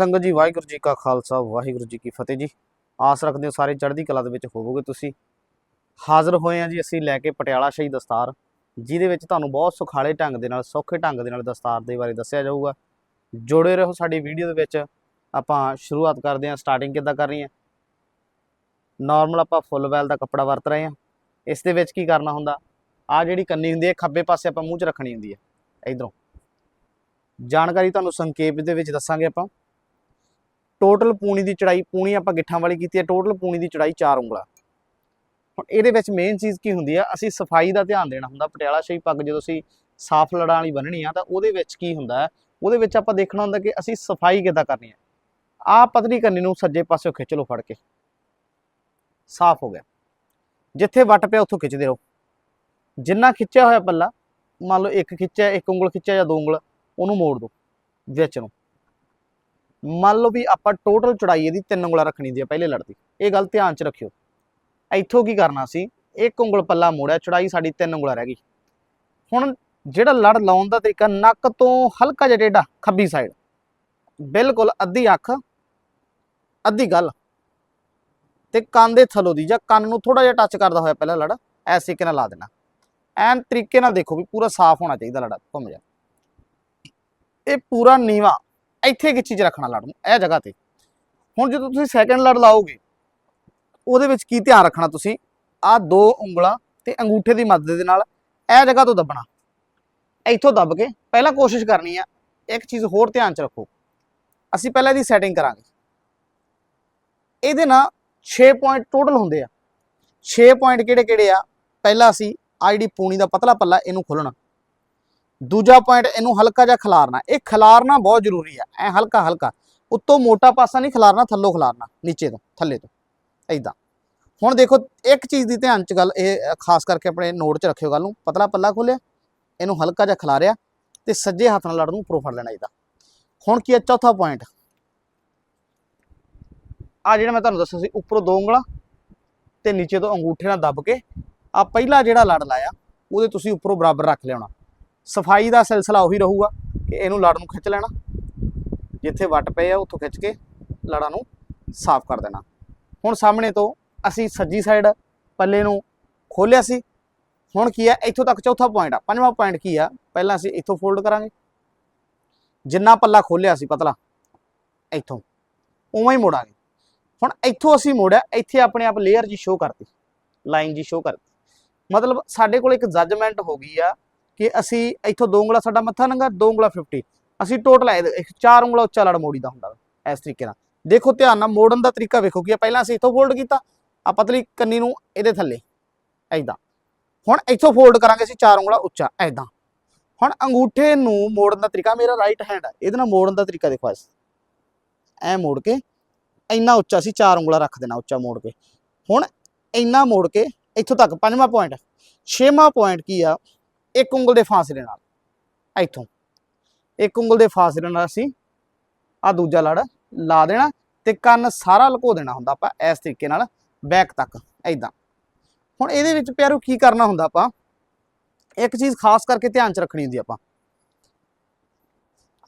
ਸੰਗਤ ਜੀ, ਵਾਹਿਗੁਰੂ ਜੀ ਕਾ ਖਾਲਸਾ, ਵਾਹਿਗੁਰੂ ਜੀ ਕੀ ਫਤਿਹ ਜੀ। ਆਸ ਰੱਖਦੇ ਹਾਂ ਸਾਰੇ ਚੜ੍ਹਦੀ ਕਲਾ ਦੇ ਵਿੱਚ ਹੋਵੋਗੇ ਤੁਸੀਂ। ਹਾਜ਼ਰ ਹੋਏ ਆ ਜੀ ਅਸੀਂ ਲੈ ਕੇ ਪਟਿਆਲਾ ਸ਼ਹੀ ਦਸਤਾਰ, ਜਿਹਦੇ ਵਿੱਚ ਤੁਹਾਨੂੰ ਬਹੁਤ ਸੁਖਾਲੇ ਢੰਗ ਦੇ ਨਾਲ, ਸੌਖੇ ਢੰਗ ਦੇ ਨਾਲ ਦਸਤਾਰ ਦੇ ਬਾਰੇ ਦੱਸਿਆ ਜਾਊਗਾ। ਜੁੜੇ ਰਹੋ ਸਾਡੀ ਵੀਡੀਓ ਦੇ ਵਿੱਚ, ਆਪਾਂ ਸ਼ੁਰੂਆਤ ਕਰਦੇ ਹਾਂ ਸਟਾਰਟਿੰਗ ਕਿੱਦਾਂ ਕਰਨੀ ਹੈ ਨਾਰਮਲ ਆਪਾਂ ਫੁੱਲ ਵੈਲ ਦਾ ਕੱਪੜਾ ਵਰਤ ਰਹੇ ਹਾਂ। ਇਸ ਦੇ ਵਿੱਚ ਕੀ ਕਰਨਾ ਹੁੰਦਾ ਆ ਜਿਹੜੀ ਕੰਨੀ ਹੁੰਦੀ ਹੈ, ਖੱਬੇ ਪਾਸੇ ਆਪਾਂ ਮੂੰਹ 'ਚ ਰੱਖਣੀ ਹੁੰਦੀ ਹੈ, ਇਧਰੋਂ। ਜਾਣਕਾਰੀ ਤੁਹਾਨੂੰ ਸੰਖੇਪ ਦੇ ਵਿੱਚ ਦੱਸਾਂਗੇ ਆਪਾਂ। ਟੋਟਲ ਪੂਣੀ ਦੀ ਚੜਾਈ, ਪੂਣੀ ਆਪਾਂ ਗਿੱਠਾਂ ਵਾਲੀ ਕੀਤੀ ਹੈ ਟੋਟਲ ਪੂਣੀ ਦੀ ਚੜਾਈ 4 ਉਂਗਲਾਂ। ਹੁਣ ਇਹਦੇ ਵਿੱਚ ਮੇਨ ਚੀਜ਼ ਕੀ ਹੁੰਦੀ ਆ, ਅਸੀਂ ਸਫ਼ਾਈ ਦਾ ਧਿਆਨ ਦੇਣਾ ਹੁੰਦਾ, ਪਟਿਆਲਾ ਸ਼ਾਹੀ ਪੱਗ ਜਦੋਂ ਅਸੀਂ ਸਾਫ਼ ਲੜਾਂ ਵਾਲੀ ਬੰਨਣੀ ਆ, ਤਾਂ ਉਹਦੇ ਵਿੱਚ ਕੀ ਹੁੰਦਾ ਉਹਦੇ ਵਿੱਚ ਆਪਾਂ ਦੇਖਣਾ ਹੁੰਦਾ ਕਿ ਅਸੀਂ ਸਫ਼ਾਈ ਕਿੱਦਾਂ ਕਰਨੀ ਹੈ। ਆ ਪਤਲੀ ਕਰਨੀ ਨੂੰ ਸੱਜੇ ਪਾਸਿਓਂ ਖਿੱਚ ਲਓ ਫੜ ਕੇ। ਸਾਫ਼ ਹੋ ਗਿਆ। ਜਿੱਥੇ ਵੱਟ ਪਿਆ, ਉੱਥੋਂ ਖਿੱਚਦੇ ਰਹੋ। ਜਿੰਨਾ ਖਿੱਚਿਆ ਹੋਇਆ ਪੱਲਾ, ਮੰਨ ਲਓ ਇੱਕ ਖਿੱਚਿਆ, ਇੱਕ ਉਂਗਲ ਖਿੱਚਿਆ ਜਾਂ ਦੋ ਉਂਗਲ, ਉਹਨੂੰ ਮੋੜ ਦਿਓ ਵਿੱਚ ਨੂੰ। ਮੰਨ ਲਓ ਵੀ ਆਪਾਂ ਟੋਟਲ ਚੜਾਈ ਇਹਦੀ ਤਿੰਨ ਉਂਗਲਾਂ ਰੱਖਣੀ ਹੁੰਦੀ ਪਹਿਲੇ ਲੜ ਦੀ। ਇਹ ਗੱਲ ਧਿਆਨ 'ਚ ਰੱਖਿਓ। ਇੱਥੋਂ ਕੀ ਕਰਨਾ ਸੀ? ਇੱਕ ਉਂਗਲ ਪੱਲਾ ਮੋੜਿਆ, ਚੜਾਈ ਸਾਡੀ ਤਿੰਨ ਉਂਗਲਾਂ ਰਹਿ ਗਈ। ਹੁਣ ਜਿਹੜਾ ਲੜ ਲਾਉਣ ਦਾ ਤਰੀਕਾ, ਨੱਕ ਤੋਂ ਹਲਕਾ ਜਿਹਾ ਟੇਢਾ, ਖੱਬੀ ਸਾਈਡ ਬਿਲਕੁਲ ਅੱਧੀ ਅੱਖ, ਅੱਧੀ ਗੱਲ। ਤੇ ਕੰਨ ਦੇ ਥੱਲੋਂ ਦੀ, ਜਾਂ ਕੰਨ ਨੂੰ ਥੋੜਾ ਜਿਹਾ ਟੱਚ ਕਰਦਾ ਹੋਇਆ ਪਹਿਲਾਂ ਲੜ ਐਸੇ ਤਰੀਕੇ ਨਾਲ ਲਾ ਦੇਣਾ। ਐਨ ਤਰੀਕੇ ਨਾਲ ਦੇਖੋ ਵੀ ਪੂਰਾ ਸਾਫ਼ ਹੋਣਾ ਚਾਹੀਦਾ ਲੜਾ ਘੁੰਮ ਜਾ। ਇਹ ਪੂਰਾ ਨੀਵਾ ਇੱਥੇ ਕੀ ਚੀਜ਼ ਰੱਖਣਾ ਲੜ ਨੂੰ, ਇਹ ਜਗ੍ਹਾ ਤੇ। ਹੁਣ ਜਦੋਂ ਤੁਸੀਂ ਸੈਕੰਡ ਲੜ ਲਾਓਗੇ, ਉਹਦੇ ਵਿੱਚ ਕੀ ਧਿਆਨ ਰੱਖਣਾ ਤੁਸੀਂ? ਆ ਦੋ ਉਂਗਲਾਂ ਤੇ ਅੰਗੂਠੇ ਦੀ ਮਦਦ ਦੇ ਨਾਲ ਇਹ ਜਗ੍ਹਾ ਤੋਂ ਦੱਬਣਾ। ਇੱਥੋਂ ਦੱਬ ਕੇ ਪਹਿਲਾਂ ਕੋਸ਼ਿਸ਼ ਕਰਨੀ ਆ, ਇੱਕ ਚੀਜ਼ ਹੋਰ ਧਿਆਨ ਚ ਰੱਖੋ। ਅਸੀਂ ਪਹਿਲਾਂ ਇਹਦੀ ਸੈਟਿੰਗ ਕਰਾਂਗੇ। ਇਹਦੇ ਨਾਲ 6 ਪੁਆਇੰਟ ਟੋਟਲ ਹੁੰਦੇ ਆ। 6 ਪੁਆਇੰਟ ਕਿਹੜੇ ਕਿਹੜੇ ਆ? ਪਹਿਲਾ ਅਸੀਂ ਆਈਡੀ ਪੂਣੀ ਦਾ ਪਤਲਾ ਪੱਲਾ ਇਹਨੂੰ ਖੋਲਣਾ ਦੂਜਾ ਪੁਆਇੰਟ ਇਹਨੂੰ ਹਲਕਾ ਜਿਹਾ ਖਿਲਾਰਨਾ। ਇਹ ਖਿਲਾਰਨਾ ਬਹੁਤ ਜ਼ਰੂਰੀ ਆ। ਐ ਹਲਕਾ ਹਲਕਾ। ਉੱਤੋਂ ਮੋਟਾ ਪਾਸਾ ਨਹੀਂ ਖਿਲਾਰਨਾ, ਥੱਲੋਂ ਖਿਲਾਰਨਾ, ਨੀਚੇ ਤੋਂ, ਥੱਲੇ ਤੋਂ। ਐਦਾਂ ਹੁਣ ਦੇਖੋ, ਇੱਕ ਚੀਜ਼ ਦੀ ਧਿਆਨ ਚ ਗੱਲ, ਇਹ ਖਾਸ ਕਰਕੇ ਆਪਣੇ ਨੋਟ 'ਚ ਰੱਖਿਓ ਗੱਲ ਨੂੰ। ਪਤਲਾ ਪੱਲਾ ਖੋਲਿਆ, ਇਹਨੂੰ ਹਲਕਾ ਜਿਹਾ ਖਿਲਾਰਿਆ ਤੇ ਸੱਜੇ ਹੱਥ ਨਾਲ ਲੜ ਨੂੰ ਉੱਪਰੋਂ ਫੜ ਲੈਣਾ ਇਹਦਾ। ਹੁਣ ਕੀ ਹੈ ਚੌਥਾ ਪੁਆਇੰਟ ਆ ਜਿਹੜਾ ਮੈਂ ਤੁਹਾਨੂੰ ਦੱਸਿਆ ਸੀ, ਉੱਪਰੋਂ ਦੋ ਉਂਗਲਾਂ ਤੇ ਨੀਚੇ ਤੋਂ ਅੰਗੂਠੇ ਨਾਲ ਦੱਬ ਕੇ ਆ ਪਹਿਲਾ ਜਿਹੜਾ ਲੜ ਲਾਇਆ, ਉਹਦੇ ਤੁਸੀਂ ਉੱਪਰੋਂ ਬਰਾਬਰ ਰੱਖ ਲਿਆਉਣਾ। ਸਫ਼ਾਈ ਦਾ ਸਿਲਸਿਲਾ ਉਹੀ ਰਹੂਗਾ ਕਿ ਇਹਨੂੰ ਲੜ ਨੂੰ ਖਿੱਚ ਲੈਣਾ, ਜਿੱਥੇ ਵੱਟ ਪਏ ਆ ਉੱਥੋਂ ਖਿੱਚ ਕੇ ਲੜਾਂ ਨੂੰ ਸਾਫ਼ ਕਰ ਦੇਣਾ। ਹੁਣ ਸਾਹਮਣੇ ਤੋਂ ਅਸੀਂ ਸੱਜੀ ਸਾਈਡ ਪੱਲੇ ਨੂੰ ਖੋਲਿਆ ਸੀ। ਹੁਣ ਕੀ ਆ, ਇੱਥੋਂ ਤੱਕ ਚੌਥਾ ਪੁਆਇੰਟ ਆ। ਪੰਜਵਾਂ ਪੁਆਇੰਟ ਕੀ ਆ? ਪਹਿਲਾਂ ਅਸੀਂ ਇੱਥੋਂ ਫੋਲਡ ਕਰਾਂਗੇ। ਜਿੰਨਾ ਪੱਲਾ ਖੋਲਿਆ ਸੀ ਪਤਲਾ, ਇੱਥੋਂ। ਉਵੇਂ ਹੀ ਮੋੜਾਂਗੇ। ਹੁਣ ਇੱਥੋਂ ਅਸੀਂ ਮੋੜਿਆ, ਇੱਥੇ ਆਪਣੇ ਆਪ ਲੇਅਰ ਜੀ ਸ਼ੋ ਕਰਤੀ ਲਾਈਨ ਜੀ ਸ਼ੋ ਕਰਤੀ। ਮਤਲਬ ਸਾਡੇ ਕੋਲ ਇੱਕ ਜੱਜਮੈਂਟ ਹੋ ਗਈ ਆ ਕਿ ਅਸੀਂ ਇੱਥੋਂ ਦੋ ਉਂਗਲਾ ਸਾਡਾ ਮੱਥਾ ਨੰਗਾ ਦੋ ਉਂਗਲਾ 50 ਅਸੀਂ ਟੋਟਲ ਹੈ ਚਾਰ ਉਂਗਲਾ ਉੱਚਾ ਲੜ ਮੋੜੀਦਾ ਹੁੰਦਾ ਵਾ, ਇਸ ਤਰੀਕੇ ਨਾਲ। ਦੇਖੋ ਧਿਆਨ ਨਾਲ ਮੋੜਨ ਦਾ ਤਰੀਕਾ ਵੇਖੋ ਕੀ ਆ ਪਹਿਲਾਂ ਅਸੀਂ ਇੱਥੋਂ ਫੋਲਡ ਕੀਤਾ ਆ ਪਤਲੀ ਕੰਨੀ ਨੂੰ ਇਹਦੇ ਥੱਲੇ ਐਦਾਂ ਹੁਣ ਇੱਥੋਂ ਫੋਲਡ ਕਰਾਂਗੇ ਅਸੀਂ ਚਾਰ ਉਂਗਲਾ ਉੱਚਾ ਐਦਾਂ ਹੁਣ ਅੰਗੂਠੇ ਨੂੰ ਮੋੜਨ ਦਾ ਤਰੀਕਾ ਮੇਰਾ ਰਾਈਟ ਹੈਂਡ ਹੈ ਇਹਦੇ ਨਾਲ ਮੋੜਨ ਦਾ ਤਰੀਕਾ ਦੇਖੋ ਇਸ। ਐ ਮੋੜ ਕੇ ਇੰਨਾ ਉੱਚਾ ਸੀ ਚਾਰ ਉਂਗਲਾ ਰੱਖ ਦੇਣਾ ਉੱਚਾ ਮੋੜ ਕੇ। ਹੁਣ ਇੰਨਾ ਮੋੜ ਕੇ ਇੱਥੋਂ ਤੱਕ ਪੰਜਵਾਂ ਪੁਆਇੰਟ ਛੇਵਾਂ ਪੁਆਇੰਟ ਕੀ ਆ? ਇੱਕ ਉਂਗਲ ਦੇ ਫਾਸਲੇ ਨਾਲ। ਇੱਥੋਂ। ਇੱਕ ਉਂਗਲ ਦੇ ਫਾਸਲੇ ਨਾਲ ਅਸੀਂ ਆ ਦੂਜਾ ਲੜ ਲਾ ਦੇਣਾ ਤੇ ਕੰਨ ਸਾਰਾ ਲੁਕੋ ਦੇਣਾ ਹੁੰਦਾ ਆਪਾਂ ਇਸ ਤਰੀਕੇ ਨਾਲ ਬੈਕ ਤੱਕ ਐਦਾਂ ਹੁਣ ਇਹਦੇ ਵਿੱਚ ਪਿਆਰੋ ਕੀ ਕਰਨਾ ਹੁੰਦਾ ਆਪਾਂ? ਇੱਕ ਚੀਜ਼ ਖਾਸ ਕਰਕੇ ਧਿਆਨ 'ਚ ਰੱਖਣੀ ਹੁੰਦੀ ਆਪਾਂ।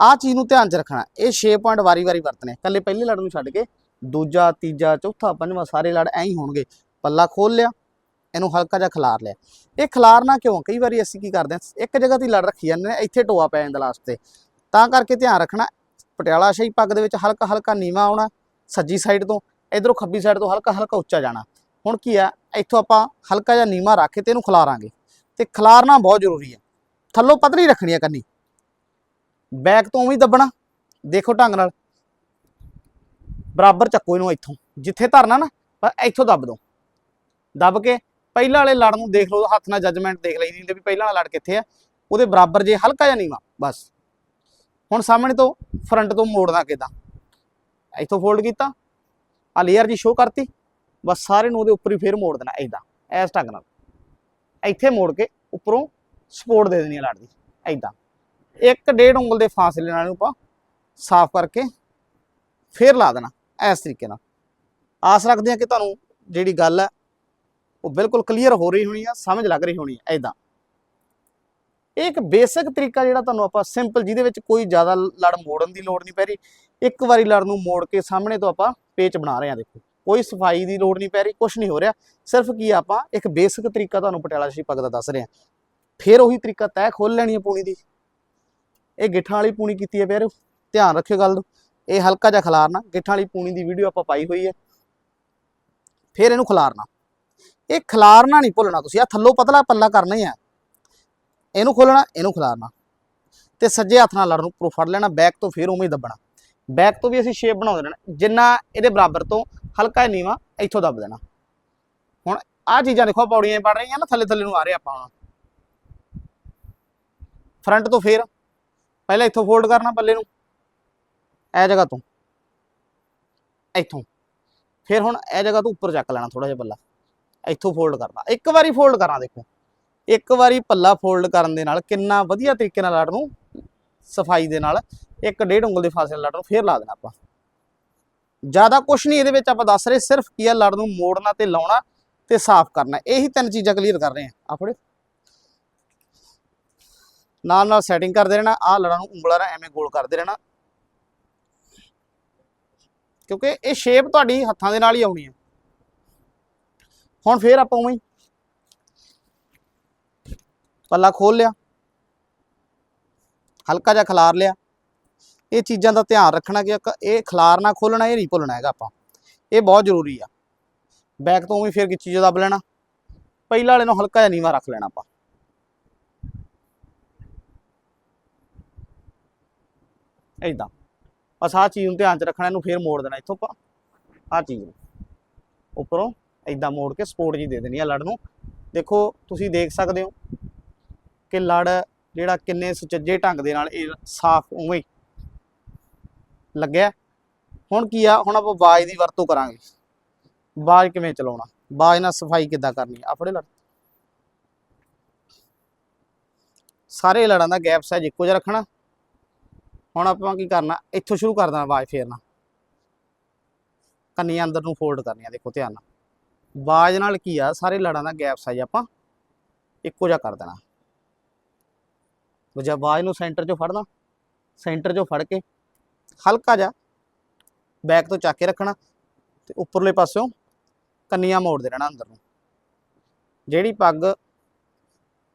ਆਹ ਚੀਜ਼ ਨੂੰ ਧਿਆਨ 'ਚ ਰੱਖਣਾ। ਇਹ 6 ਪੁਆਇੰਟ ਵਾਰੀ-ਵਾਰੀ ਵਰਤਨੇ ਕੱਲੇ ਪਹਿਲੇ ਲੜ ਨੂੰ ਛੱਡ ਕੇ ਦੂਜਾ, ਤੀਜਾ, ਚੌਥਾ, ਪੰਜਵਾਂ ਸਾਰੇ ਲੜ ਐਂ ਹੀ ਹੋਣਗੇ। ਪੱਲਾ ਖੋਲ ਲਿਆ। ਇਹਨੂੰ ਹਲਕਾ ਜਿਹਾ ਖਿਲਾਰ ਲਿਆ। ਇਹ ਖਿਲਾਰਨਾ ਕਿਉਂ? ਕਈ ਵਾਰੀ ਅਸੀਂ ਕੀ ਕਰਦੇ ਹਾਂ, ਇੱਕ ਜਗ੍ਹਾ ਤੇ ਲੜ ਰੱਖੀ ਜਾਂਦੇ ਨੇ ਇੱਥੇ ਟੋਆ ਪੈ ਜਾਂਦਾ ਲਾਸਟ ਤੇ। ਤਾਂ ਕਰਕੇ ਧਿਆਨ ਰੱਖਣਾ, ਪਟਿਆਲਾ ਸ਼ਾਹੀ ਪੱਗ ਦੇ ਵਿੱਚ ਹਲਕਾ ਹਲਕਾ ਨੀਵਾ ਆਉਣਾ, ਸੱਜੀ ਸਾਈਡ ਤੋਂ, ਇਧਰੋਂ ਖੱਬੀ ਸਾਈਡ ਤੋਂ ਹਲਕਾ ਹਲਕਾ ਉੱਚਾ ਜਾਣਾ। ਹੁਣ ਕੀ ਆ, ਇੱਥੋਂ ਆਪਾਂ ਹਲਕਾ ਜਿਹਾ ਨੀਵਾ ਰੱਖ ਕੇ ਤੇ ਇਹਨੂੰ ਖਿਲਾਰਾਂਗੇ। ਤੇ ਖਿਲਾਰਨਾ ਬਹੁਤ ਜ਼ਰੂਰੀ ਆ ਥੱਲੋਂ ਪਤਲੀ ਰੱਖਣੀ ਆ ਕੰਨੀ। ਬੈਕ ਤੋਂ ਵੀ ਦੱਬਣਾ, ਦੇਖੋ ਢੰਗ ਨਾਲ। ਬਰਾਬਰ ਚੱਕੋ ਇਹਨੂੰ ਇੱਥੋਂ। ਜਿੱਥੇ ਧਰਨਾ ਨਾ, ਪਰ ਇੱਥੋਂ ਦੱਬ ਦੋ। ਦੱਬ ਕੇ ਪਹਿਲਾਂ ਵਾਲੇ ਲੜ ਨੂੰ ਦੇਖ ਲਓ, ਹੱਥ ਨਾਲ ਜੱਜਮੈਂਟ ਦੇਖ ਲਈਦੀ ਹੁੰਦੀ ਵੀ ਪਹਿਲਾਂ ਵਾਲਾ ਲੜ ਕਿੱਥੇ ਆ, ਉਹਦੇ ਬਰਾਬਰ ਜੇ ਹਲਕਾ ਜਿਹਾ ਨੀਵਾ, ਬਸ। ਹੁਣ ਸਾਹਮਣੇ ਤੋਂ ਫਰੰਟ ਤੋਂ ਮੋੜਨਾ ਕਿਦਾਂ? ਇੱਥੋਂ ਫੋਲਡ ਕੀਤਾ ਆ ਲੇਅਰ ਜੀ ਸ਼ੋ ਕਰਤੀ, ਬਸ ਸਾਰੇ ਨੂੰ ਉਹਦੇ ਉੱਪਰ ਹੀ ਫੇਰ ਮੋੜ ਦੇਣਾ ਐਦਾਂ ਐਸ ਢੰਗ ਨਾਲ। ਇੱਥੇ ਮੋੜ ਕੇ ਉੱਪਰੋਂ ਸਪੋਰਟ ਦੇ ਦੇਣੀ ਆ ਲੜ ਦੀ ਐਦਾਂ ਇੱਕ ਡੇਢ ਉਂਗਲ ਦੇ ਫਾਸਲੇ ਨਾਲ ਨੂੰ ਆਪਾਂ ਸਾਫ਼ ਕਰਕੇ ਫੇਰ ਲਾ ਦੇਣਾ, ਇਸ ਤਰੀਕੇ ਨਾਲ। ਆਸ ਰੱਖਦੇ ਹਾਂ ਕਿ ਤੁਹਾਨੂੰ ਜਿਹੜੀ ਗੱਲ ਹੈ ਉਹ ਬਿਲਕੁਲ ਕਲੀਅਰ ਹੋ ਰਹੀ ਹੋਣੀ ਆ ਸਮਝ ਲੱਗ ਰਹੀ ਹੋਣੀ ਹੈ ਐਦਾਂ ਇਹ ਇੱਕ ਬੇਸਿਕ ਤਰੀਕਾ ਜਿਹੜਾ ਤੁਹਾਨੂੰ ਆਪਾਂ ਸਿੰਪਲ ਜਿਹਦੇ ਵਿੱਚ ਕੋਈ ਜ਼ਿਆਦਾ ਲੜ ਮੋੜਨ ਦੀ ਲੋੜ ਨਹੀਂ ਪੈ ਰਹੀ ਇੱਕ ਵਾਰੀ ਲੜ ਨੂੰ ਮੋੜ ਕੇ ਸਾਹਮਣੇ ਤੋਂ ਆਪਾਂ ਪੇਚ ਬਣਾ ਰਹੇ ਹਾਂ ਦੇਖੋ। ਕੋਈ ਸਫ਼ਾਈ ਦੀ ਲੋੜ ਨਹੀਂ ਪੈ ਰਹੀ ਕੁਝ ਨਹੀਂ ਹੋ ਰਿਹਾ। ਸਿਰਫ ਕੀ ਆ, ਆਪਾਂ ਇੱਕ ਬੇਸਿਕ ਤਰੀਕਾ ਤੁਹਾਨੂੰ ਪਟਿਆਲਾ ਸ਼ੀ ਪੱਗ ਦਾ ਦੱਸ ਰਹੇ। ਹਾਂ ਫਿਰ ਉਹੀ ਤਰੀਕਾ ਤੈਅ ਖੋਲ ਲੈਣੀ ਹੈ ਪੂਣੀ ਦੀ। ਇਹ ਗਿੱਠਾਂ ਵਾਲੀ ਪੂਣੀ ਕੀਤੀ ਹੈ ਪਿਆਰੋ ਧਿਆਨ ਰੱਖਿਓ ਗੱਲ ਨੂੰ। ਇਹ ਹਲਕਾ ਜਿਹਾ ਖਿਲਾਰਨਾ ਗਿੱਠਾਂ ਵਾਲੀ ਪੂਣੀ ਦੀ ਵੀਡੀਓ ਆਪਾਂ ਪਾਈ ਹੋਈ ਹੈ ਫਿਰ ਇਹਨੂੰ ਖਿਲਾਰਨਾ। ਇਹ ਖਿਲਾਰਨਾ ਨਹੀਂ ਭੁੱਲਣਾ ਤੁਸੀਂ ਆ ਥੱਲੋਂ ਪਤਲਾ ਪੱਲਾ ਕਰਨਾ ਹੀ ਆ। ਇਹਨੂੰ ਖੋਲਣਾ ਇਹਨੂੰ ਖਿਲਾਰਨਾ। ਤੇ ਸੱਜੇ ਹੱਥ ਨਾਲ ਲੜ ਨੂੰ ਉੱਪਰੋਂ ਫੜ ਲੈਣਾ, ਬੈਕ ਤੋਂ ਫਿਰ ਉਵੇਂ ਹੀ ਦੱਬਣਾ। ਬੈਕ ਤੋਂ ਵੀ ਅਸੀਂ ਸ਼ੇਪ ਬਣਾਉਂਦੇ ਰਹਿਣਾ। ਜਿੰਨਾ ਇਹਦੇ ਬਰਾਬਰ ਤੋਂ ਹਲਕਾ ਜਿਹਾ ਨੀਵਾ, ਇੱਥੋਂ ਦੱਬ ਦੇਣਾ। ਹੁਣ ਆ ਚੀਜ਼ਾਂ ਦੇਖੋ ਪੌੜੀਆਂ ਹੀ ਪੜ ਰਹੀਆਂ ਨਾ, ਥੱਲੇ ਥੱਲੇ ਨੂੰ ਆ ਰਹੇ ਆਪਾਂ ਹੁਣ। ਫਰੰਟ ਤੋਂ ਫੇਰ, ਪਹਿਲਾਂ ਇੱਥੋਂ ਫੋਲਡ ਕਰਨਾ ਪੱਲੇ ਨੂੰ। ਇਹ ਜਗ੍ਹਾ ਤੋਂ। ਇੱਥੋਂ। ਫਿਰ ਹੁਣ ਇਹ ਜਗ੍ਹਾ ਤੋਂ ਉੱਪਰ ਚੱਕ ਲੈਣਾ ਥੋੜਾ ਜਿਹਾ ਪੱਲਾ। ਇੱਥੋਂ ਫੋਲਡ ਕਰਨਾ ਇੱਕ ਵਾਰੀ ਫੋਲਡ ਕਰਾਂ ਦੇਖੋ। ਇੱਕ ਵਾਰੀ ਪੱਲਾ ਫੋਲਡ ਕਰਨ ਦੇ ਨਾਲ ਕਿੰਨਾ ਵਧੀਆ ਤਰੀਕੇ ਨਾਲ ਲੜ ਨੂੰ ਸਫ਼ਾਈ ਦੇ ਨਾਲ ਇੱਕ ਡੇਢ ਉਂਗਲ ਦੇ ਫਾਸਲੇ ਲੜ ਨੂੰ ਫੇਰ ਲਾ ਦੇਣਾ ਆਪਾਂ। ਜ਼ਿਆਦਾ ਕੁਝ ਨਹੀਂ ਇਹਦੇ ਵਿੱਚ ਆਪਾਂ ਦੱਸ ਰਹੇ, ਸਿਰਫ ਕੀ ਆ ਲੜ ਨੂੰ ਮੋੜਨਾ ਤੇ ਲਾਉਣਾ ਤੇ ਸਾਫ਼ ਕਰਨਾ। ਇਹੀ ਤਿੰਨ ਚੀਜ਼ਾਂ ਕਲੀਅਰ ਕਰ ਰਹੇ ਆ। ਆਪਣੇ ਨਾਲ ਨਾਲ ਸੈਟਿੰਗ ਕਰਦੇ ਰਹਿਣਾ। ਆਹ ਲੜਾਂ ਨੂੰ ਉਂਗਲਾਂ ਨਾਲ ਐਵੇਂ ਗੋਲ ਕਰਦੇ ਰਹਿਣਾ। ਕਿਉਂਕਿ ਇਹ ਸ਼ੇਪ ਤੁਹਾਡੀ ਹੱਥਾਂ ਦੇ ਨਾਲ ਹੀ ਆਉਣੀ ਹੈ ਹੁਣ ਫੇਰ ਆਪਾਂ ਉਵੇਂ ਹੀ ਪੱਲਾ ਖੋਲ ਲਿਆ। ਹਲਕਾ ਜਿਹਾ ਖਲਾਰ ਲਿਆ। ਇਹ ਚੀਜ਼ਾਂ ਦਾ ਧਿਆਨ ਰੱਖਣਾ ਕਿ ਇਹ ਖਲਾਰਨਾ ਖੋਲਣਾ ਇਹ ਨਹੀਂ ਭੁੱਲਣਾ ਹੈਗਾ ਆਪਾਂ। ਇਹ ਬਹੁਤ ਜ਼ਰੂਰੀ ਆ। ਬੈਕ ਤੋਂ ਉਵੇਂ ਫੇਰ ਗਿੱਚੀ ਜਿਹਾ ਦੱਬ ਲੈਣਾ। ਪਹਿਲਾਂ ਵਾਲੇ ਨੂੰ ਹਲਕਾ ਜਿਹਾ ਨੀਵਾ ਰੱਖ ਲੈਣਾ ਆਪਾਂ। ਏਦਾਂ। ਬਸ ਆਹ ਚੀਜ਼ ਨੂੰ ਧਿਆਨ 'ਚ ਰੱਖਣਾ, ਇਹਨੂੰ ਫੇਰ ਮੋੜ ਦੇਣਾ। ਇੱਥੋਂ ਆਪਾਂ ਆਹ ਚੀਜ਼ ਨੂੰ। ਉੱਪਰੋਂ ਏਦਾਂ ਮੋੜ ਕੇ ਸਪੋਰਟ ਜੀ ਦੇ ਦੇਣੀ ਆ ਲੜ ਨੂੰ। ਦੇਖੋ, ਤੁਸੀਂ ਦੇਖ ਸਕਦੇ ਹੋ ਕਿ ਲੜ ਜਿਹੜਾ ਕਿੰਨੇ ਸੁਚੱਜੇ ਢੰਗ ਦੇ ਨਾਲ ਇਹ ਸਾਫ਼ ਉਵੇਂ ਲੱਗਿਆ। ਹੁਣ ਕੀ ਆ, ਹੁਣ ਆਪਾਂ ਬਾਜ ਦੀ ਵਰਤੋਂ ਕਰਾਂਗੇ। ਬਾਜ ਕਿਵੇਂ ਚਲਾਉਣਾ? ਬਾਜ ਨਾਲ ਸਫ਼ਾਈ ਕਿੱਦਾਂ ਕਰਨੀ ਆਪਣੇ ਲੜ। ਸਾਰੇ ਲੜਾਂ ਦਾ ਗੈਪ ਸਾਈਜ਼ ਇੱਕੋ ਜਿਹਾ ਰੱਖਣਾ। ਹੁਣ ਆਪਾਂ ਕੀ ਕਰਨਾ? ਇੱਥੋਂ ਸ਼ੁਰੂ ਕਰ ਦੇਣਾ ਆਵਾਜ਼ ਫੇਰਨਾ। ਕੰਨੀਆਂ ਅੰਦਰ ਨੂੰ ਫੋਲਡ ਕਰਨੀਆਂ, ਦੇਖੋ ਧਿਆਨ ਨਾਲ। ਆਵਾਜ਼ ਨਾਲ ਕੀ ਆ, ਸਾਰੇ ਲੜਾਂ ਦਾ ਗੈਪ ਸਾਈਜ਼ ਆਪਾਂ ਇੱਕੋ ਜਿਹਾ ਕਰ ਦੇਣਾ। ਦੂਜਾ ਆਵਾਜ਼ ਨੂੰ ਸੈਂਟਰ 'ਚੋਂ ਫੜਨਾ ਸੈਂਟਰ 'ਚੋਂ ਫੜ ਕੇ ਹਲਕਾ ਜਿਹਾ ਬੈਕ ਤੋਂ ਚੱਕ ਕੇ ਰੱਖਣਾ ਤੇ ਉੱਪਰਲੇ ਪਾਸਿਓਂ ਕੰਨੀਆਂ ਮੋੜਦੇ ਰਹਿਣਾ ਅੰਦਰ ਨੂੰ। ਜਿਹੜੀ ਪੱਗ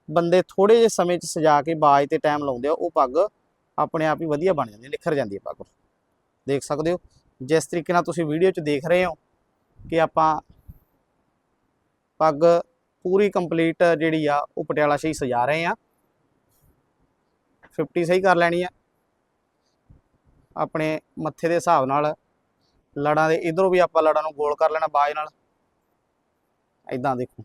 ਬੰਦੇ ਥੋੜੇ ਜਿਹੇ ਸਮੇਂ 'ਚ ਸਜਾ ਕੇ ਬਾਜ ਤੇ ਟਾਈਮ ਲਾਉਂਦੇ ਆ, ਉਹ ਪੱਗ ਆਪਣੇ ਆਪ ਹੀ ਵਧੀਆ ਬਣ ਜਾਂਦੀ ਹੈ ਨਿਖਰ ਜਾਂਦੀ ਹੈ ਪੱਗ ਦੇਖ ਸਕਦੇ ਹੋ, ਜਿਸ ਤਰੀਕੇ ਨਾਲ ਤੁਸੀਂ ਵੀਡੀਓ 'ਚ ਦੇਖ ਰਹੇ ਹੋ ਕਿ ਆਪਾਂ ਪੱਗ ਪੂਰੀ ਕੰਪਲੀਟ ਜਿਹੜੀ ਆ, ਉਹ ਪਟਿਆਲਾ ਸ਼ਹੀ ਸਜਾ ਰਹੇ ਆ। 50 ਸਹੀ ਕਰ ਲੈਣੀ ਆ। ਆਪਣੇ ਮੱਥੇ ਦੇ ਹਿਸਾਬ ਨਾਲ ਲੜਾਂ ਦੇ, ਇਧਰੋਂ ਵੀ ਆਪਾਂ ਲੜਾਂ ਨੂੰ ਗੋਲ ਕਰ ਲੈਣਾ ਬਾਜ ਨਾਲ। ਐਦਾਂ ਦੇਖੋ।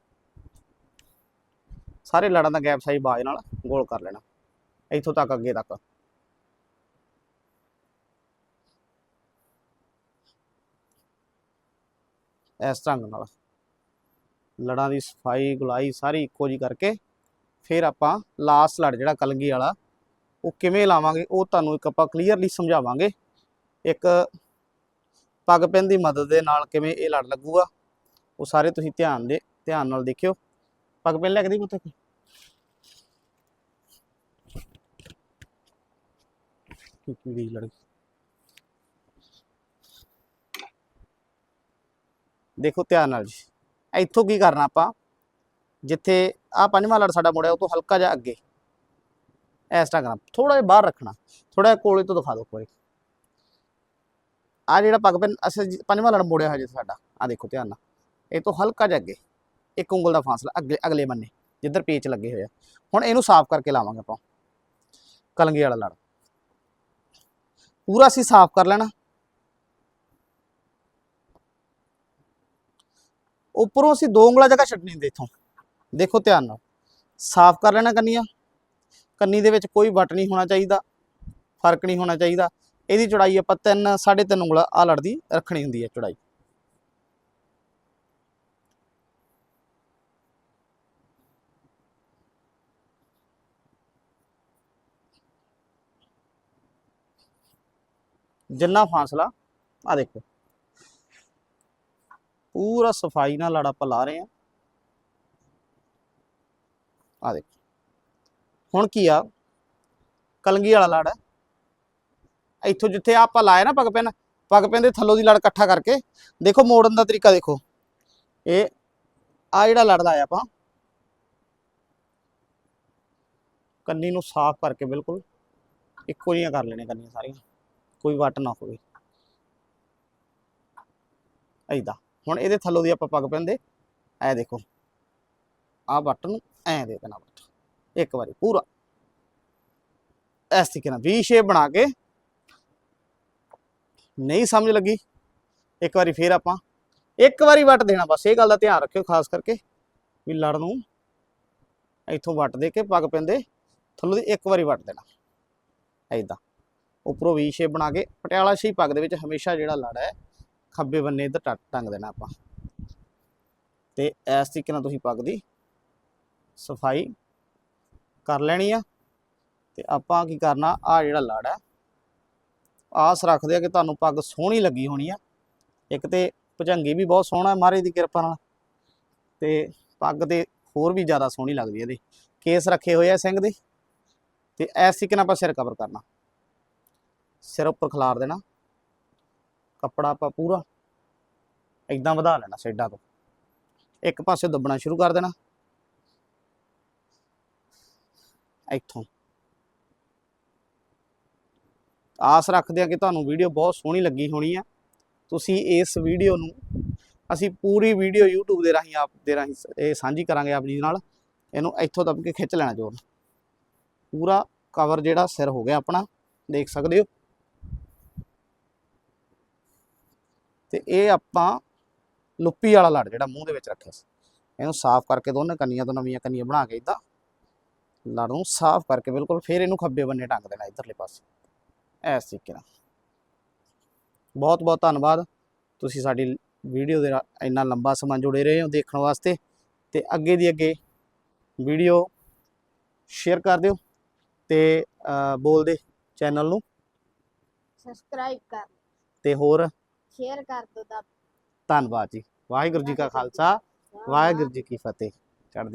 ਸਾਰੇ ਲੜਾਂ ਦਾ ਗੈਪ ਸਾਈ ਬਾਜ ਨਾਲ ਗੋਲ ਕਰ ਲੈਣਾ। ਇੱਥੋਂ ਤੱਕ, ਅੱਗੇ ਤੱਕ। ਇਸ ਢੰਗ ਨਾਲ। ਲੜਾਂ ਦੀ ਸਫ਼ਾਈ, ਗੁਲਾਈ ਸਾਰੀ ਇੱਕੋ ਜੀ ਕਰਕੇ ਫਿਰ ਆਪਾਂ ਲਾਸਟ ਲੜ ਜਿਹੜਾ ਕਲਗੀ ਵਾਲਾ, ਉਹ ਕਿਵੇਂ ਲਾਵਾਂਗੇ, ਉਹ ਤੁਹਾਨੂੰ ਇੱਕ ਆਪਾਂ ਕਲੀਅਰਲੀ ਸਮਝਾਵਾਂਗੇ। ਇੱਕ ਪੱਗ ਪੈਨ ਦੀ ਮਦਦ ਦੇ ਨਾਲ ਕਿਵੇਂ ਇਹ ਲੜ ਲੱਗੂਗਾ, ਉਹ ਸਾਰੇ ਤੁਸੀਂ ਧਿਆਨ ਦੇ, ਧਿਆਨ ਨਾਲ ਦੇਖਿਓ। ਪੱਗ ਪੈਨ ਲੱਗਦੀ ਪੁੱਤ ਕਿਹੜੀ ਲੜ ਦੇਖੋ ਧਿਆਨ ਨਾਲ ਜੀ। ਇੱਥੋਂ ਕੀ ਕਰਨਾ ਆਪਾਂ? ਜਿੱਥੇ ਆ ਪੰਜਵਾਂ ਲੜ ਸਾਡਾ ਮੁੜਿਆ, ਉਹ ਤੋਂ ਹਲਕਾ ਜਿਹਾ ਅੱਗੇ। ਇਸ ਤਰ੍ਹਾਂ ਕਰਨਾ। ਥੋੜਾ ਜਿਹਾ ਬਾਹਰ ਰੱਖਣਾ। ਥੋੜਾ ਜਿਹਾ ਕੋਲੇ ਤੋਂ ਦਿਖਾ ਦਿਓ ਕੋਲੇ ਆ ਜਿਹੜਾ ਪੱਗ ਪੈਨ, ਅਸੀਂ ਪੰਜਵਾਂ ਲੜ ਮੋੜਿਆ ਹੋਇਆ ਸਾਡਾ। ਆ ਦੇਖੋ ਧਿਆਨ ਨਾਲ। ਇਹ ਤੋਂ ਹਲਕਾ ਜਿਹਾ ਅੱਗੇ। ਇੱਕ ਉਂਗਲ ਦਾ ਫਾਸਲਾ, ਅੱਗੇ, ਅਗਲੇ ਬੰਨੇ, ਜਿੱਧਰ ਪੇਚ ਲੱਗੇ ਹੋਏ ਆ। ਹੁਣ ਇਹਨੂੰ ਸਾਫ਼ ਕਰਕੇ ਲਾਵਾਂਗੇ ਆਪਾਂ। ਕਲੰਗੀ ਵਾਲਾ ਲੜ ਪੂਰਾ ਅਸੀਂ ਸਾਫ਼ ਕਰ ਲੈਣਾ। ਉੱਪਰੋਂ ਅਸੀਂ ਦੋ ਉਂਗਲਾ ਜਗ੍ਹਾ ਛੱਡਣੀ ਹੁੰਦੀ ਇੱਥੋਂ। ਦੇਖੋ ਧਿਆਨ ਨਾਲ। ਸਾਫ਼ ਕਰ ਲੈਣਾ ਕੰਨੀਆਂ। ਕੰਨੀ ਦੇ ਵਿੱਚ ਕੋਈ ਵੱਟ ਨਹੀਂ ਹੋਣਾ ਚਾਹੀਦਾ। ਫ਼ਰਕ ਨਹੀਂ ਹੋਣਾ ਚਾਹੀਦਾ। ਇਹਦੀ ਚੌੜਾਈ ਆਪਾਂ 3 3.5 ਉਂਗਲਾਂ ਆ ਲੜਦੀ ਰੱਖਣੀ ਹੁੰਦੀ ਹੈ ਚੌੜਾਈ। ਜਿੰਨਾ ਫਾਸਲਾ ਆ ਦੇਖੋ। ਪੂਰਾ ਸਫ਼ਾਈ ਨਾਲ ਲੜ ਆਪਾਂ ਲਾ ਰਹੇ ਆ ਆ ਦੇਖੋ। ਹੁਣ ਕੀ ਆ? ਕਲੰਗੀ ਵਾਲਾ ਲੜ ਹੈ। ਇੱਥੋਂ ਜਿੱਥੇ ਆਪਾਂ ਲਾਇਆ ਨਾ ਪਗ ਪੈਨ ਪਗ ਪੈਨ ਦੇ ਥੱਲੋਂ ਦੀ ਲੜ ਇਕੱਠਾ ਕਰਕੇ, ਦੇਖੋ ਮੋੜਨ ਦਾ ਤਰੀਕਾ ਦੇਖੋ। ਇਹ ਆ ਜਿਹੜਾ ਲੜ ਲਾਇਆ ਆਪਾਂ। ਕੰਨੀ ਨੂੰ ਸਾਫ਼ ਕਰਕੇ ਬਿਲਕੁਲ ਇੱਕੋ ਜਿਹੀਆਂ ਕਰ ਲੈਣੇ ਕੰਨੀਆਂ ਸਾਰੀਆਂ। ਕੋਈ ਵੱਟ ਨਾ ਹੋਵੇ। ਐਦਾਂ ਹੁਣ ਇਹਦੇ ਥੱਲੋਂ ਦੀ ਆਪਾਂ ਪੱਗ ਪੈਂਦੇ, ਐ ਦੇਖੋ। ਆ ਵੱਟ ਨੂੰ ਐ ਦੇ ਦੇਣਾ ਵੱਟ। ਇੱਕ ਵਾਰੀ ਪੂਰਾ। ਇਸ ਤਰੀਕੇ ਨਾਲ ਵੀ ਸ਼ੇਪ ਬਣਾ ਕੇ। ਨਹੀਂ ਸਮਝ ਲੱਗੀ। ਇੱਕ ਵਾਰੀ ਫੇਰ ਆਪਾਂ। ਇੱਕ ਵਾਰੀ ਵੱਟ ਦੇਣਾ, ਬਸ ਇਹ ਗੱਲ ਦਾ ਧਿਆਨ ਰੱਖਿਓ ਖਾਸ ਕਰਕੇ ਵੀ ਲੜ ਨੂੰ। ਇੱਥੋਂ ਵੱਟ ਦੇ ਕੇ ਪੱਗ ਪੈਂਦੇ, ਥੱਲੋਂ ਦੀ ਇੱਕ ਵਾਰੀ ਵੱਟ ਦੇਣਾ। ਐਦਾਂ ਉੱਪਰੋਂ ਵੀ ਸ਼ੇਪ ਬਣਾ ਕੇ, ਪਟਿਆਲਾ ਸ਼ਾਹੀ ਪੱਗ ਦੇ ਵਿੱਚ ਹਮੇਸ਼ਾ ਜਿਹੜਾ ਲੜ ਹੈ ਖੱਬੇ ਬੰਨੇ ਇੱਧਰ ਟੱਟ ਟੰਗ ਦੇਣਾ ਆਪਾਂ। ਤੇ ਇਸ ਤਰੀਕੇ ਨਾਲ ਤੁਸੀਂ ਪੱਗ ਦੀ ਸਫ਼ਾਈ ਕਰ ਲੈਣੀ ਆ। ਤੇ ਆਪਾਂ ਕੀ ਕਰਨਾ ਆ ਜਿਹੜਾ ਲੜ ਹੈ, ਆਸ ਰੱਖਦੇ ਆ ਕਿ ਤੁਹਾਨੂੰ ਪੱਗ ਸੋਹਣੀ ਲੱਗੀ ਹੋਣੀ ਆ। ਇੱਕ ਤੇ ਭਜੰਗੀ ਵੀ ਬਹੁਤ ਸੋਹਣਾ ਮਹਾਰਾਜ ਦੀ ਕਿਰਪਾ ਨਾਲ। ਤੇ ਪੱਗ ਤੇ ਹੋਰ ਵੀ ਜ਼ਿਆਦਾ ਸੋਹਣੀ ਲੱਗਦੀ ਇਹਦੇ। ਕੇਸ ਰੱਖੇ ਹੋਏ ਆ ਸਿੰਘ ਦੇ। ਤੇ ਇਸ ਤਰੀਕੇ ਨਾਲ ਆਪਾਂ ਸਿਰ ਕਵਰ ਕਰਨਾ। ਸਿਰ ਉੱਪਰ ਖਿਲਾਰ ਦੇਣਾ। ਕੱਪੜਾ ਆਪਾਂ ਪੂਰਾ ਇਦਾਂ ਵਧਾ ਲੈਣਾ ਸਾਈਡਾਂ ਤੋਂ। ਇੱਕ ਪਾਸੇ ਦੱਬਣਾ ਸ਼ੁਰੂ ਕਰ ਦੇਣਾ। ਇੱਥੋਂ। ਆਸ ਰੱਖਦੇ ਆ ਕਿ ਤੁਹਾਨੂੰ ਵੀਡੀਓ ਬਹੁਤ ਸੋਹਣੀ ਲੱਗੀ ਹੋਣੀ ਆ। ਤੁਸੀਂ ਇਸ ਵੀਡੀਓ ਨੂੰ, ਅਸੀਂ ਪੂਰੀ ਵੀਡੀਓ YouTube ਦੇ ਰਾਹੀਂ ਆਪ, ਦੇ ਰਾਹੀਂ ਇਹ ਸਾਂਝੀ ਕਰਾਂਗੇ ਆਪ ਜੀ ਨਾਲ। ਇਹਨੂੰ ਇੱਥੋਂ ਦੱਬ ਕੇ ਖਿੱਚ ਲੈਣਾ ਜੋਰ ਪੂਰਾ ਕਵਰ ਜਿਹੜਾ ਸਿਰ ਹੋ ਗਿਆ ਆਪਣਾ, ਦੇਖ ਸਕਦੇ ਹੋ। ਤੇ ਇਹ ਆਪਾਂ ਲੁੱਪੀ ਵਾਲਾ ਲੜ ਜਿਹੜਾ ਮੂੰਹ ਦੇ ਵਿੱਚ ਰੱਖਿਆ ਸੀ। ਇਹਨੂੰ ਸਾਫ਼ ਕਰਕੇ ਦੋਨੇ ਕੰਨੀਆਂ ਤੋਂ ਨਵੀਆਂ ਕੰਨੀਆਂ ਬਣਾ ਕੇ ਇਦਾਂ ਲੜ ਨੂੰ ਸਾਫ਼ ਕਰਕੇ ਬਿਲਕੁਲ ਫਿਰ ਇਹਨੂੰ ਖੱਬੇ ਬੰਨੇ ਟੰਗ ਦੇਣਾ ਇਧਰਲੇ ਪਾਸੇ। ਐਸ ਤਰੀਕੇ ਨਾਲ। ਬਹੁਤ ਬਹੁਤ ਧੰਨਵਾਦ। ਤੁਸੀਂ ਸਾਡੀ ਵੀਡੀਓ ਦੇ ਨਾਲ ਇੰਨਾ ਲੰਬਾ ਸਮਾਂ ਜੁੜੇ ਰਹੇ ਹੋ ਦੇਖਣ ਵਾਸਤੇ ਤੇ ਅੱਗੇ ਦੀ ਅੱਗੇ ਵੀਡੀਓ ਸ਼ੇਅਰ ਕਰ ਦਿਓ ਤੇ ਬੋਲਦੇ ਚੈਨਲ ਨੂੰ। ਸਬਸਕ੍ਰਾਈਬ ਕਰ ਤੇ ਹੋਰ ਸ਼ੇਅਰ ਕਰ ਦੋ ਦਾ ਧੰਨਵਾਦ ਜੀ। ਵਾਹਿਗੁਰੂ ਜੀ ਕਾ ਖਾਲਸਾ ਵਾਹਿਗੁਰੂ ਜੀ ਕੀ ਫਤਿਹ। ਚੜ੍ਹਦੀ